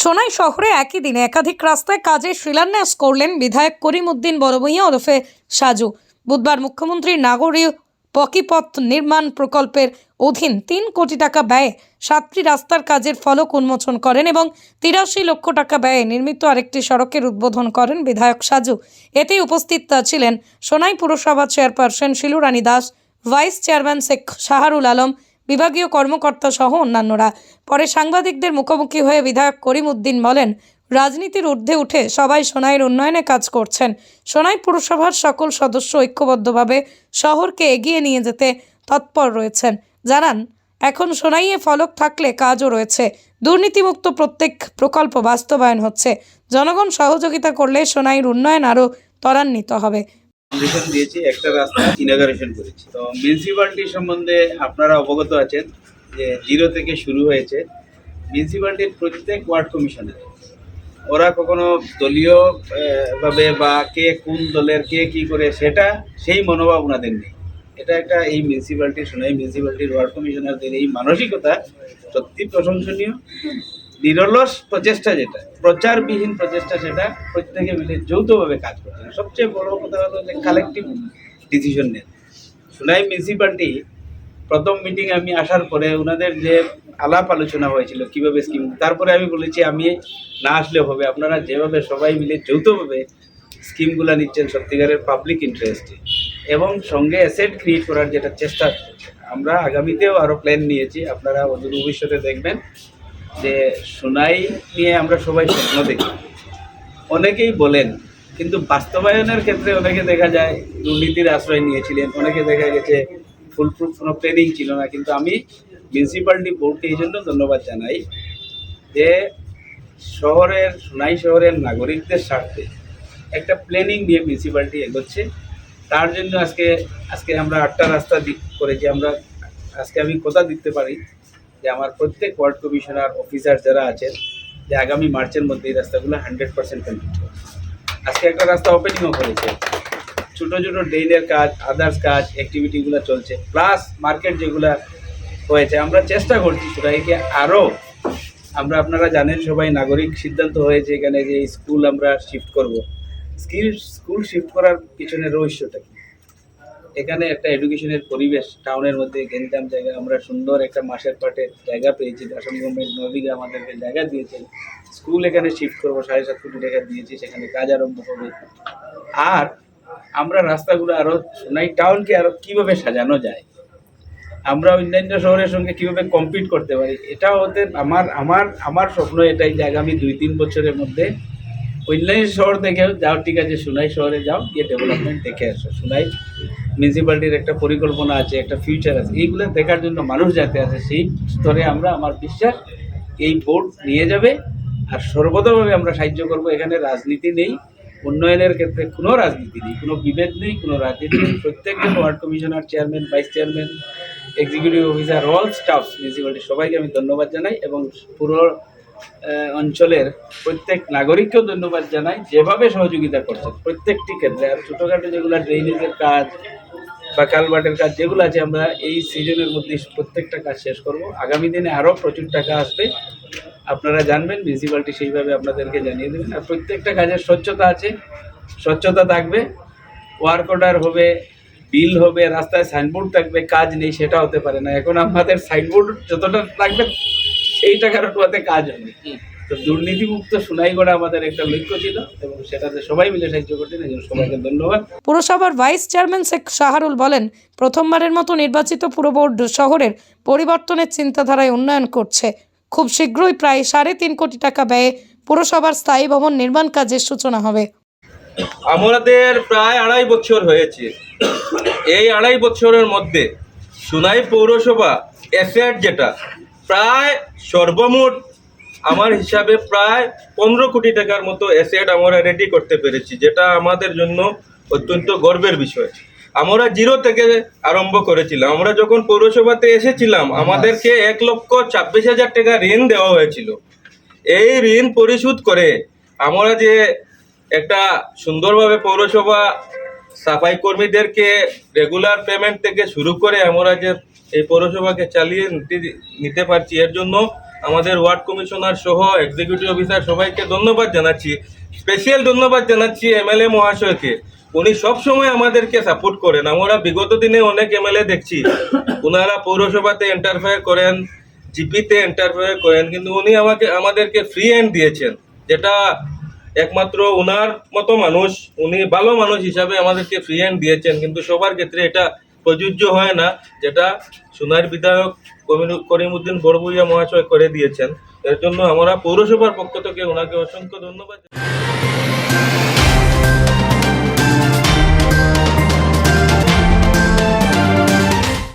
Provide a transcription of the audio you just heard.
সোনাই শহরে একই দিনে একাধিক রাস্তায় কাজের শিলান্যাস করলেন বিধায়ক করিম উদ্দিন বড়বইয়া ওরফে সাজু। বুধবার মুখ্যমন্ত্রী নাগরীয় পকিপথ নির্মাণ প্রকল্পের অধীন তিন কোটি টাকা ব্যয়ে সাতটি রাস্তার কাজের ফলক উন্মোচন করেন এবং তিরাশি লক্ষ টাকা ব্যয়ে নির্মিত আরেকটি সড়কের উদ্বোধন করেন বিধায়ক সাজু। এতে উপস্থিত ছিলেন সোনাই পুরসভা chairperson Shilurani Das, vice chairman Sheikh Shaharul Alam বিভাগীয় কর্মকর্তা সহ অন্যান্যরা। পরে সাংবাদিকদের মুখোমুখি হয়ে বিধায়ক করিম উদ্দিন বলেন, রাজনীতির ঊর্ধ্বে উঠে সবাই সোনাইয়ের উন্নয়নে কাজ করছেন। সোনাই পুরসভার সকল সদস্য ঐক্যবদ্ধভাবে শহরকে এগিয়ে নিয়ে যেতে তৎপর রয়েছেন। জানান, এখন সোনাইয়ে ফলক থাকলে কাজও রয়েছে। দুর্নীতিমুক্ত প্রত্যেক প্রকল্প বাস্তবায়ন হচ্ছে। জনগণ সহযোগিতা করলে সোনাইয়ের উন্নয়ন আরও ত্বরান্বিত হবে। ফাউন্ডেশন দিয়েছি একটা রাস্তা ইনাগারেশন করেছি। তো মিউনিসিপ্যালিটি সম্বন্ধে আপনারা অবগত আছেন যে জিরো থেকে শুরু হয়েছে। মিউনিসিপ্যালিটির প্রত্যেক ওয়ার্ড কমিশনার ওরা কখনো দলীয় আহ, ভাবে বা কে কোন দলের কে কি করে সেটা সেই মনোভাব ওনাদের নেই। এটা একটা এই মিউনিসিপ্যালিটি সোনাই মিউনিসিপ্যালিটির ওয়ার্ড কমিশনারদের এই মানসিকতা সত্যি প্রশংসনীয়। নিরলস প্রচেষ্টা যেটা, প্রচারবিহীন প্রচেষ্টা সেটা প্রত্যেকে মিলে যৌথভাবে কাজ করছে। সবচেয়ে বড় কথা হলো যে কালেকটিভ ডিসিশন নেন সোনাই মিউনিসিপ্যালিটি প্রথম মিটিং আমি আসার পরে ওনাদের যে আলাপ আলোচনা হয়েছিল, কীভাবে স্কিম তারপরে আমি বলেছি, আমি না আসলে হবে। আপনারা যেভাবে সবাই মিলে যৌথভাবে স্কিমগুলো নিচ্ছেন, সত্যিকারের পাবলিক ইন্টারেস্টে এবং সঙ্গে অ্যাসেট ক্রিয়েট করার যেটা চেষ্টা। আমরা আগামীতেও আরও প্ল্যান নিয়েছি। আপনারা অদূর ভবিষ্যতে দেখবেন। যে সোনাই নিয়ে আমরা সবাই স্বপ্ন দেখি। অনেকেই বলেন, কিন্তু বাস্তবায়নের ক্ষেত্রে অনেকে দেখা যায় দুর্নীতির আশ্রয় নিয়েছিলেন, অনেকে দেখা গেছে ফুলপ্রুফ কোনো প্ল্যানিং ছিল না। কিন্তু আমি মিউনিসিপ্যালিটি বোর্ডকে এই জন্য ধন্যবাদ জানাই যে শহরের সোনাই শহরের নাগরিকদের স্বার্থে একটা প্ল্যানিং নিয়ে মিউনিসিপ্যালিটি এগোচ্ছে। তার জন্য আজকে আজকে আমরা আটটা রাস্তা করেছি আমরা, আজকে আমি কথা দিতে পারি? যে আমার প্রত্যেক ওয়ার্ড কমিশনার অফিসার যারা আছেন, যে আগামী মার্চের মধ্যে এই রাস্তাগুলো হান্ড্রেড পার্সেন্ট কমপ্লিট হবে। আজকে একটা রাস্তা ওপেনিংও করেছে। ছোটো ছোটো ডেইলের কাজ আদার্স কাজ অ্যাক্টিভিটিগুলো চলছে। প্লাস মার্কেট যেগুলো হয়েছে, আমরা চেষ্টা করছি সেটাকে আরও আমরা আপনারা জানেন সবাই নাগরিক সিদ্ধান্ত হয়েছে এখানে যে স্কুল আমরা শিফট করব। স্কিল স্কুল শিফট করার পিছনে রহস্যটা কি? এখানে একটা এডুকেশনের পরিবেশ টাউনের মধ্যে গেঞ্জাম জায়গা, আমরা সুন্দর একটা মাসের পাটে জায়গা পেয়েছি। আসাম গভর্নমেন্ট নবিগা আমাদেরকে জায়গা দিয়েছে। স্কুল এখানে শিফট করব, সাড়ে সাত কোটি টাকা দিয়েছি, সেখানে কাজ আরম্ভ হবে। আর আমরা রাস্তাগুলো আরও সোনাই টাউনকে আরও কীভাবে সাজানো যায়? আমরা অন্যান্য শহরের সঙ্গে কীভাবে কম্পিট করতে পারি? এটা হতে আমার আমার আমার স্বপ্ন এটাই যে আগামী দুই তিন বছরের মধ্যে অন্যান্য শহর দেখেও যাও, ঠিক আছে, সোনাই শহরে যাও, গিয়ে ডেভেলপমেন্ট দেখে আসো। সোনাই মিউনিসিপ্যালিটির একটা পরিকল্পনা আছে, একটা ফিউচার আছে। এইগুলো দেখার জন্য মানুষ যাতে আছে সেই স্তরে আমরা আমার বিশ্বাস এই বোর্ড নিয়ে যাবে আর সর্বতভাবে আমরা সাহায্য করব। এখানে রাজনীতি নেই, উন্নয়নের ক্ষেত্রে কোনো রাজনীতি নেই, কোনো বিভেদ নেই, কোনো রাজনীতি নেই। প্রত্যেকজন ward commissioner chairman vice chairman executive officer all staff municipality সবাইকে আমি ধন্যবাদ জানাই এবং পুরো অঞ্চলের প্রত্যেক নাগরিককেও ধন্যবাদ জানাই। যেভাবে সহযোগিতা করছে প্রত্যেকটি ক্ষেত্রে। আর ছোটোখাটো যেগুলো ড্রেনেজের কাজ বা কালভার্টের কাজ যেগুলো আছে, আমরা এই সিজনের মধ্যে প্রত্যেকটা কাজ শেষ করব। আগামী দিনে আরও প্রচুর টাকা আসবে। আপনারা জানবেন মিউনিসিপ্যালিটি সেইভাবে আপনাদেরকে জানিয়ে দেবেন। আর প্রত্যেকটা কাজের স্বচ্ছতা আছে, স্বচ্ছতা থাকবে। ওয়ার্ক অর্ডার হবে বিল হবে, রাস্তায় সাইনবোর্ড থাকবে, কাজ নেই, সেটা হতে পারে না। এখন আমাদের সাইনবোর্ড যতটা থাকবে, সেই টাকার কাজ হবে। তো দুর্নীতিমুক্ত সোনাইগড়া আমাদের একটা লক্ষ্য ছিল এবং সেটাতে সবাই মিলে সাহায্য করছেন এই সবাইকে ধন্যবাদ। পুরসভার ভাইস চেয়ারম্যান শেখ শাহারুল বলেন প্রথমবারের মতো নির্বাচিত পুর শহরের পরিবর্তনের চিন্তাধারায় উন্নয়ন করছে। খুব শীঘ্রই প্রায় সাড়ে তিন কোটি টাকা ব্যয়ে পুরসভার স্থায়ী ভবন নির্মাণ কাজের সূচনা হবে। আমাদের প্রায় আড়াই বছর হয়েছে। এই আড়াই বছরের মধ্যে সুনাই পৌরসভা অ্যাসেট যেটা প্রায় সর্বমোট আমার হিসাবে প্রায় পনেরো কোটি টাকার মতো অ্যাসেট আমরা রেডি করতে পেরেছি যেটা আমাদের জন্য অত্যন্ত গর্বের বিষয়। আমরা জিরো থেকে আরম্ভ করেছিলাম। আমরা যখন পৌরসভাতে এসেছিলাম আমাদেরকে এক লক্ষ ছাব্বিশ হাজার টাকা ঋণ দেওয়া হয়েছিল। এই ঋণ পরিশোধ করে আমরা যে একটা সুন্দরভাবে পৌরসভা সাফাই কর্মীদেরকে রেগুলার পেমেন্ট থেকে শুরু করে আমরা যে এই পৌরসভাকে চালিয়ে নিতে নিতে পারছি এর জন্য আমাদের ওয়ার্ড কমিশনার সহ এক্সিকিউটিভ অফিসার সবাইকে ধন্যবাদ জানাচ্ছি। স্পেশাল ধন্যবাদ জানাচ্ছি এমএলএ মহাশয়কে। উনি সবসময় আমাদেরকে সাপোর্ট করেন। আমরা বিগত দিনে অনেক এমএলএ দেখছি। ওনারা পৌরসভাতে এন্টারফেয়ার করেন, জিপিতে এন্টারফেয়ার করেন, কিন্তু উনি আমাকে, আমাদেরকে ফ্রি হ্যান্ড দিয়েছেন। যেটা একমাত্র ওনার মতো মানুষ, উনি ভালো মানুষ হিসাবে আমাদেরকে ফ্রি হ্যান্ড দিয়েছেন। কিন্তু সবার ক্ষেত্রে এটা প্রযোজ্য হয় না, যেটা সোনার বিধায়ক করিমুদ্দিন বড়বুইয়া মহাশয় করে দিয়েছেন এর জন্য আমরা পৌরসভার পক্ষ থেকে ওনাকে অসংখ্য ধন্যবাদ।